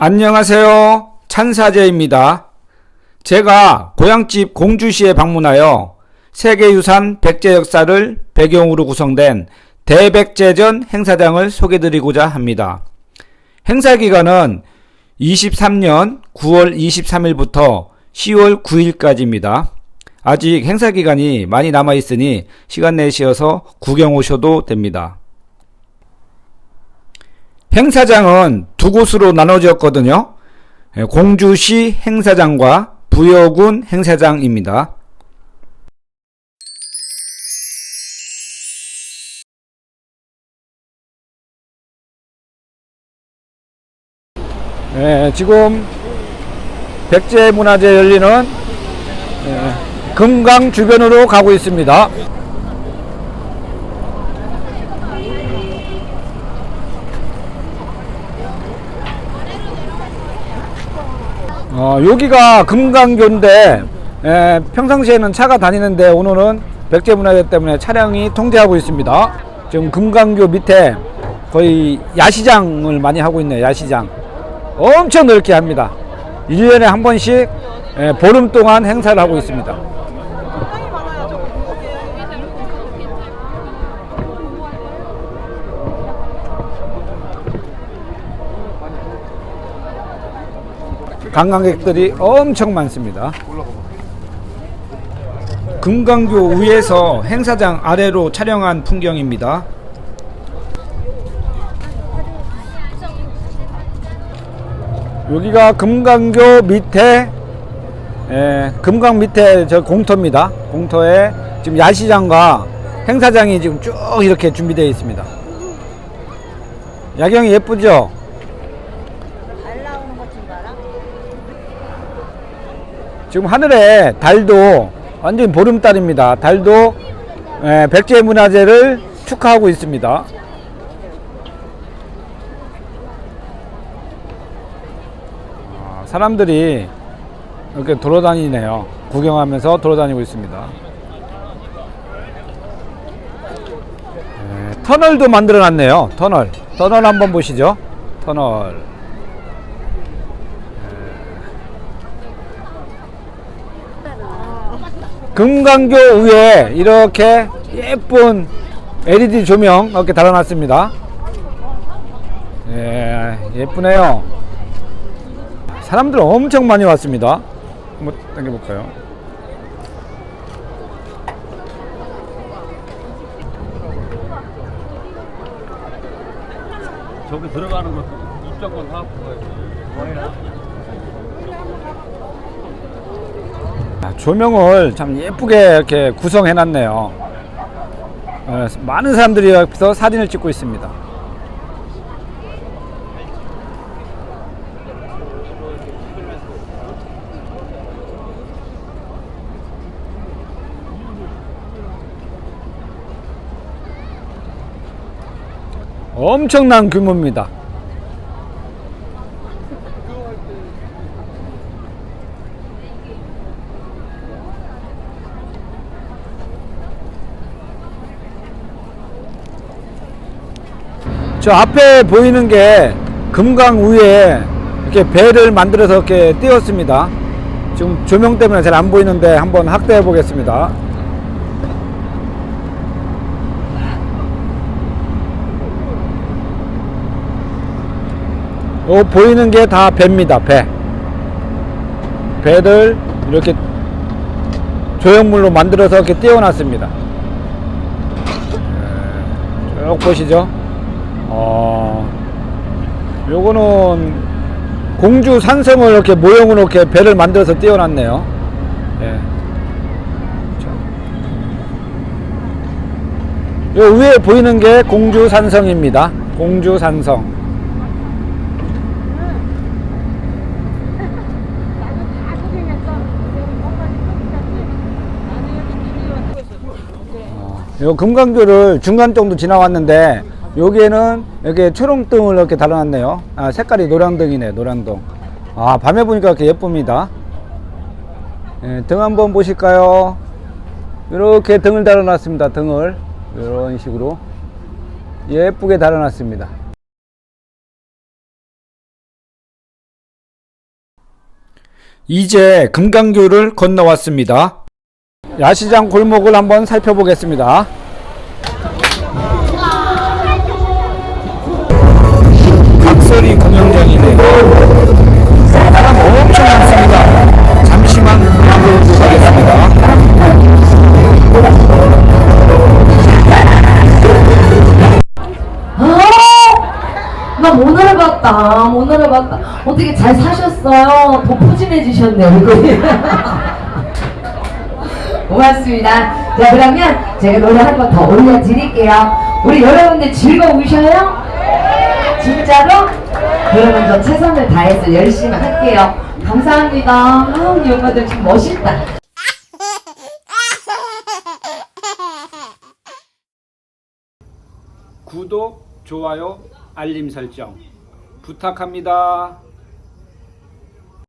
안녕하세요. 찬사제입니다. 제가 고향집 공주시에 방문하여 세계유산 백제 역사를 배경으로 구성된 대백제전 행사장을 소개드리고자 합니다. 행사 기간은 23년 9월 23일부터 10월 9일까지입니다. 아직 행사 기간이 많이 남아 있으니 시간 내시어서 구경 오셔도 됩니다. 행사장은 두 곳으로 나눠졌거든요. 예, 공주시 행사장과 부여군 행사장입니다. 예, 지금 백제문화재 열리는 예, 금강 주변으로 가고 있습니다. 어, 여기가 금강교인데 에, 평상시에는 차가 다니는데 오늘은 백제문화재 때문에 차량이 통제하고 있습니다. 지금 금강교 밑에 거의 야시장을 많이 하고 있네요. 야시장. 엄청 넓게 합니다. 1년에 한 번씩 에, 보름 동안 행사를 하고 있습니다. 관광객들이 엄청 많습니다. 금강교 위에서 행사장 아래로 촬영한 풍경입니다. 여기가 금강교 밑에 에, 금강 밑에 저 공터입니다. 공터에 지금 야시장과 행사장이 지금 쭉 이렇게 준비되어 있습니다. 야경이 예쁘죠? 잘 나오는 것 좀 봐라. 지금 하늘에 달도 완전 보름달입니다. 달도 에, 백제문화재를 축하하고 있습니다. 아, 사람들이 이렇게 돌아다니네요. 구경하면서 돌아다니고 있습니다. 에, 터널도 만들어 놨네요. 터널. 터널 한번 보시죠. 터널. 금강교 위에 이렇게 예쁜 LED 조명 이렇게 달아놨습니다. 예, 예쁘네요. 사람들 엄청 많이 왔습니다. 한번 당겨볼까요? 저기 들어가는 것도 입장권 사고 아, 조명을 참 예쁘게 이렇게 구성해 놨네요. 어, 많은 사람들이 여기서 사진을 찍고 있습니다. 엄청난 규모입니다. 저 앞에 보이는 게 금강 위에 이렇게 배를 만들어서 이렇게 띄웠습니다. 지금 조명 때문에 잘 안 보이는데 한번 확대해 보겠습니다. 어, 보이는 게 다 배입니다. 배. 배를 이렇게 조형물로 만들어서 이렇게 띄워놨습니다. 네, 쭉 보시죠. 어, 요거는 공주 산성을 이렇게 모형으로 이렇게 배를 만들어서 띄워놨네요. 예. 자. 요 위에 보이는 게 공주 산성입니다. 공주 산성. 요 금강교를 중간 정도 지나왔는데 여기에는 이렇게 초롱등을 이렇게 달아놨네요. 아, 색깔이 노랑등이네, 노랑등. 아, 밤에 보니까 이렇게 예쁩니다. 예, 등 한번 보실까요? 이렇게 등을 달아놨습니다. 등을 이런 식으로 예쁘게 달아놨습니다. 이제 금강교를 건너왔습니다. 야시장 골목을 한번 살펴보겠습니다. 각설이 공연장이네요. 사람 엄청 많습니다. 잠시만 구경을 하겠습니다. 아, 나 오늘 봤다. 오늘 봤다. 어떻게 잘 사셨어요? 더 푸짐해지셨네, 얼굴이. 고맙습니다. 자, 그러면 제가 노래 한 번 더 올려드릴게요. 우리 여러분들 즐거우셔요? 진짜로? 그러면 저 최선을 다해서 열심히 할게요. 감사합니다. 아, 우리 엄마들 참 멋있다. 구독, 좋아요, 알림 설정 부탁합니다.